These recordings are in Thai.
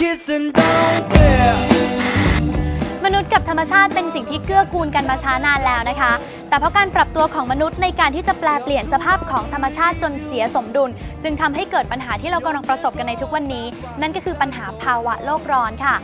kiss and don't care. มนุษย์กับธรรมชาติเป็นสิ่งที่เกื้อกูลกันมาช้านานแล้วนะคะ แต่เพราะการปรับตัวของมนุษย์ในการที่จะแปลเปลี่ยนสภาพของธรรมชาติจนเสียสมดุล จึงทำให้เกิดปัญหาที่เรากำลังประสบกันในทุกวันนี้ นั่นก็คือปัญหาภาวะโลกร้อนค่ะ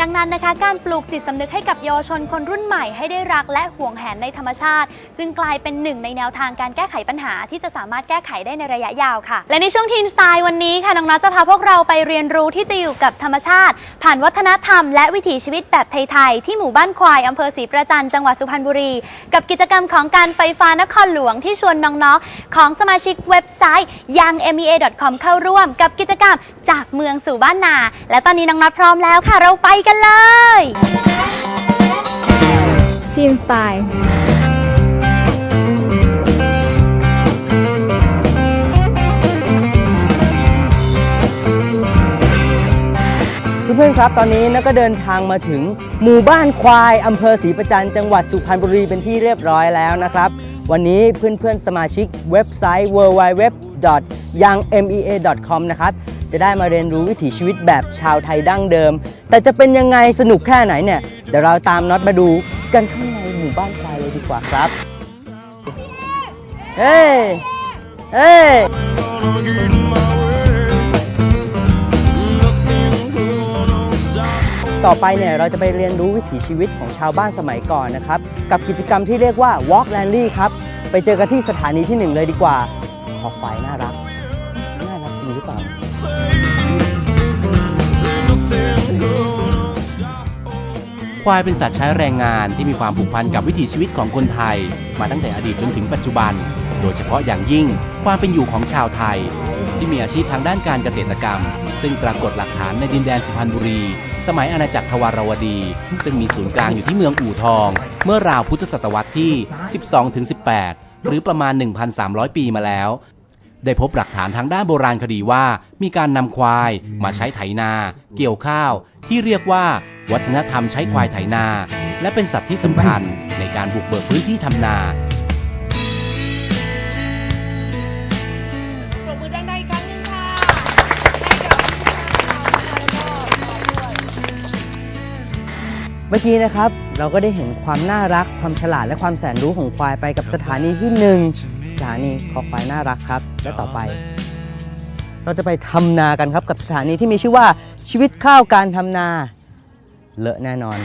ดังนั้นนะคะการปลูกจิตสำนึกให้กับเยาวชนคนรุ่นใหม่ให้ได้รักและห่วงแหนในธรรมชาติ จึงกลายเป็นหนึ่งในแนวทางการแก้ไขปัญหาที่จะสามารถแก้ไขได้ในระยะยาวค่ะ และในช่วงทีนสไตล์วันนี้ค่ะน้องนัทจะพาพวกเราไปเรียนรู้ที่จะอยู่กับธรรมชาติ ผ่านวัฒนธรรมและวิถีชีวิตแบบไทยๆที่หมู่บ้านควายอำเภอศรีประจันต์จังหวัดสุพรรณบุรี กับกิจกรรมของการไฟฟ้านครหลวงที่ชวนน้องๆ ของสมาชิกเว็บไซต์ youngmea.com เข้าร่วมกับกิจกรรมจากเมืองสู่บ้านนา และตอนนี้น้องนัทพร้อมแล้วค่ะ เราไปกันเลย ทีมสไตล์ ครับ ตอนนี้นักก็เดินทางมาถึงหมู่บ้านควายอำเภอศรีประจันทร์จังหวัดสุพรรณบุรีเป็นที่เรียบร้อยแล้วนะครับ วันนี้เพื่อนๆสมาชิกเว็บไซต์ www.youngmea.com นะครับ จะได้มาเรียนรู้วิถีชีวิตแบบชาวไทยดั้งเดิม แต่จะเป็นยังไงสนุกแค่ไหนเนี่ย เดี๋ยวเราตามน็อตมาดูกันข้างในหมู่บ้านควายเลยดีกว่าครับ เฮ้ยเฮ้ ต่อไปเนี่ยเราจะไปเรียนรู้วิถีชีวิตของชาวบ้านสมัยก่อนนะครับ กับกิจกรรมที่เรียกว่า Walk Rally ครับ ไปเจอกันที่สถานีที่หนึ่งเลยดีกว่า ขอไฟน่ารัก น่ารักจริงหรือเปล่า ควายเป็นสัตว์ใช้แรงงานที่มีความผูกพันกับวิถีชีวิตของคนไทย มาตั้งแต่อดีตจนถึงปัจจุบัน โดยเฉพาะอย่างยิ่ง ความเป็นอยู่ของชาวไทย ที่มีอาชีพทางด้านการเกษตรกรรม ซึ่งปรากฏหลักฐานในดินแดนสุพรรณบุรี สมัยอาณาจักรทวารวดี ซึ่งมีศูนย์กลางอยู่ที่เมืองอู่ทอง เมื่อราวพุทธศตวรรษที่ 12-18 หรือประมาณ 1,300 ปีมาแล้ว ได้พบหลักฐานทางด้านโบราณคดีว่า มีการนำควายมาใช้ไถนา เกี่ยวข้าว ที่เรียกว่า วัฒนธรรมใช้ควายไถนา และเป็นสัตว์ที่สำคัญในการบุกเบิกพื้นที่ทำนา เมื่อกี้นะครับ เราก็ได้เห็นความน่ารัก ความฉลาดและความแสนรู้ของควายไปกับสถานีที่หนึ่งสถานีคอควายน่ารักครับ และต่อไป เราจะไปทำนากันครับกับสถานีที่มีชื่อว่าชีวิตข้าวการทำนา เลอะแน่นอน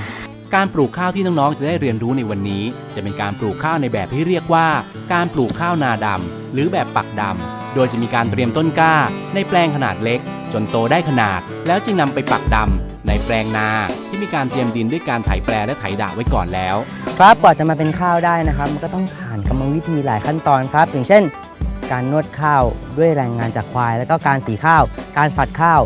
การปลูกข้าวที่น้องๆจะได้เรียนรู้ในวันนี้ จะเป็นการปลูกข้าวในแบบที่เรียกว่า การปลูกข้าวนาดำหรือแบบปักดำโดยจะมีการเตรียมต้นกล้า ในแปลงขนาดเล็ก จนโตได้ขนาด แล้วจึงนำไปปักดำ ในแปลงนาที่มีการเตรียมดินด้วยการไถแปรและไถดะไว้ก่อนแล้ว ครับกว่าจะมาเป็นข้าวได้นะครับ มันก็ต้องผ่านกรรมวิธีหลายขั้นตอนครับ อย่างเช่น การนวดข้าวด้วยแรงงานจากควาย แล้วก็การสีข้าว การฝัดข้าว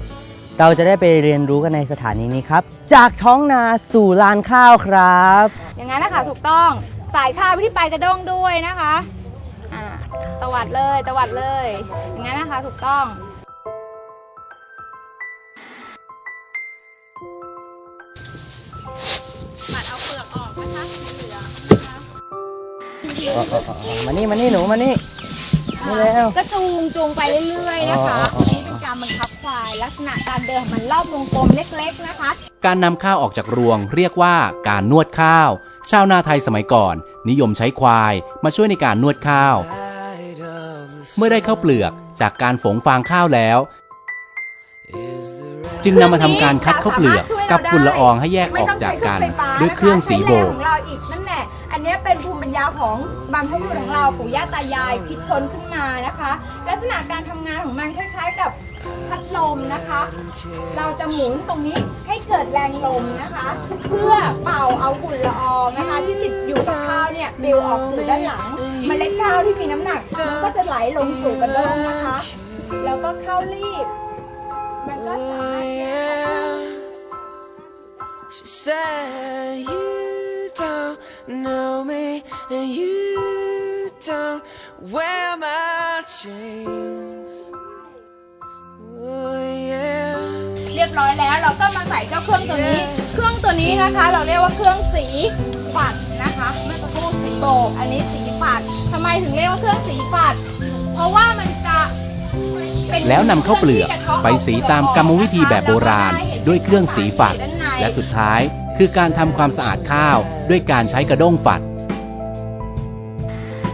เราจะได้ไปเรียนรู้กันในสถานีนี้ครับ จากท้องนาสู่ลานข้าวครับ อย่างนั้นนะคะถูกต้องสายข้าวไปที่ปลายกระด้งด้วยนะคะอ่าตวัดเลยตวัดเลย อย่างนั้นนะคะถูกต้อง ออเออเออเออมานี่มานี่หนูมานี่ นี่แล้ว ก็จูงจูงไปเรื่อยๆนะคะอ๋ออ๋ออ๋ออันนี้เป็นการบังคับควาย ลักษณะการเดินของมันรอบวงกลมเล็ก ๆนะคะ การนำข้าวออกจากรวงเรียกว่าการนวดข้าว ชาวนาไทยสมัยก่อน นิยมใช้ควายมาช่วยในการนวดข้าว เมื่อได้ข้าวเปลือกจากการฝงฟางข้าวแล้ว จึงนำมาทำการคัดข้าวเปลือกกับฝุ่นละอองให้แยกออกจากกันด้วยเครื่องสีโบกของเราอีกนั่นแหละอันเนี้เป็นภูมิปัญญาของบรรพบุรุษของเราปู่ย่าตายายคิดค้นขึ้นมานะคะ ลักษณะการทำงานของมันคล้ายๆกับพัดลมนะคะ เราจะหมุนตรงนี้ให้เกิดแรงลมนะคะ เพื่อเป่าเอาฝุ่นละอองนะคะ ที่ติดอยู่กับข้าวเนี่ยปลิวออกสู่ด้านหลังเมล็ดข้าวที่มีน้ำหนักมันก็จะไหลลงสู่กระด้งนะคะ แล้วก็ข้าวรีบมันก็สามารถ She said, You know me, and you don't wear my chains. Oh, yeah. เรียบร้อยแล้วเราก็มาใส่เจ้าเครื่องตัวนี้ เครื่องตัวนี้นะคะ เราเรียกว่าเครื่องสีฝัดนะคะ เมื่อสักครู่สีโบก อันนี้สีฝัดทำไมถึงเรียกว่าเครื่องสีฝัด เพราะว่ามันจะแล้วนำข้าวเปลือกไปสีตามกรรมวิธีแบบโบราณด้วยเครื่องสีฝัดและสุดท้าย คือการทำความสะอาดข้าวด้วยการใช้กระด้งฝัด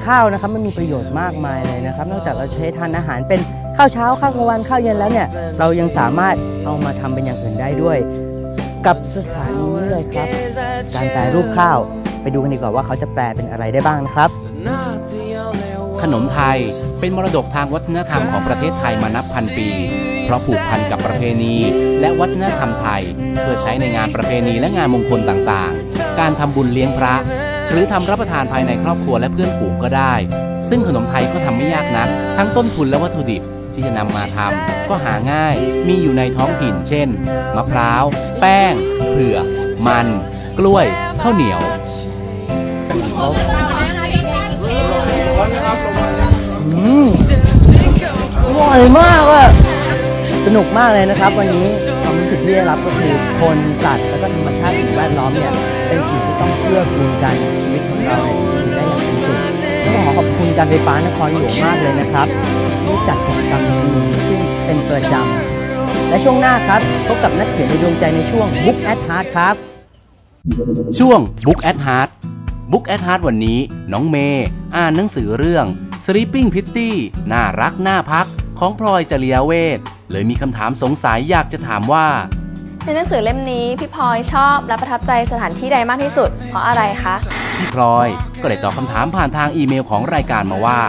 ข้าวนะครับมันมีประโยชน์มากมายเลยนะครับ นอกจากเราใช้ทานอาหารเป็นข้าวเช้าข้าวกลางวันข้าวเย็นแล้วเนี่ยเรายังสามารถเอามาทำเป็นอย่างอื่นได้ด้วย กับสถานีนี้เลยครับ การแปรรูปข้าว ไปดูกันดีกว่าว่าเขาจะแปลเป็นอะไรได้บ้างนะครับ ขนมไทยเป็นมรดกทางวัฒนธรรมของประเทศไทยมานับพันปี เพราะผูกพันกับประเพณี และวัฒนธรรมไทย เพื่อใช้ในงานประเพณีและงานมงคลต่างๆ การทำบุญเลี้ยงพระ หรือทำรับประทานภายในครอบครัวและเพื่อนฝูงก็ได้ ซึ่งขนมไทยก็ทำไม่ยากนัก ทั้งต้นทุนและวัตถุดิบที่จะนำมาทำก็หาง่าย มีอยู่ในท้องถิ่น เช่น มะพร้าว แป้ง เผือก มัน กล้วย ข้าวเหนียวอืมอร่อยมากอะ สนุกมากเลยนะครับ วันนี้ความรู้สึกที่ได้รับก็คือคนสัตว์แล้วก็ธรรมชาติสิ่งแวดล้อมเนี่ยเป็นสิ่งที่ต้องเกื้อกูลกันชีวิตของเราเนี่ยได้อย่างสุดต้องขอขอบคุณการไฟฟ้านครหลวงมากเลยนะครับที่จัดกิจกรรมดีๆซึ่งเป็นประจำและช่วงหน้าครับพบกับนักเขียนในดวงใจในช่วง Book at Heart ครับ ช่วง Book at Heart Book at Heart วันนี้ น้องเมย์อ่านหนังสือเรื่อง Sleeping Pitty น่ารักน่าพักของพลอยจริยเวท เลยมีคำถามสงสัยอยากจะถามว่า ในหนังสือเล่มนี้พี่พลอยชอบและประทับใจสถานที่ใดมากที่สุด เพราะอะไรคะ พี่พลอยก็ได้ตอบคำถามผ่านทางอีเมลของรายการมาว่า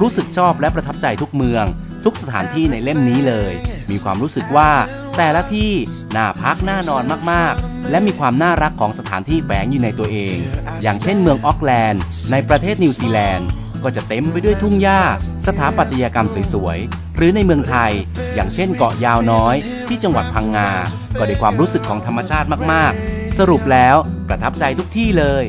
รู้สึกชอบและประทับใจทุกเมือง ทุกสถานที่ในเล่มนี้เลย มีความรู้สึกว่าแต่ละที่น่าพักน่านอนมากๆ และมีความน่ารักของสถานที่แฝงอยู่ในตัวเอง อย่างเช่นเมืองออกแลนด์ ในประเทศนิวซีแลนด์ ก็จะเต็มไปด้วยทุ่งหญ้า สถาปัตยกรรมสวยๆ หรือในเมืองไทย อย่างเช่นเกาะยาวน้อย ที่จังหวัดพังงา ก็ได้ความรู้สึกของธรรมชาติมากๆ สรุปแล้วประทับใจทุกที่เลย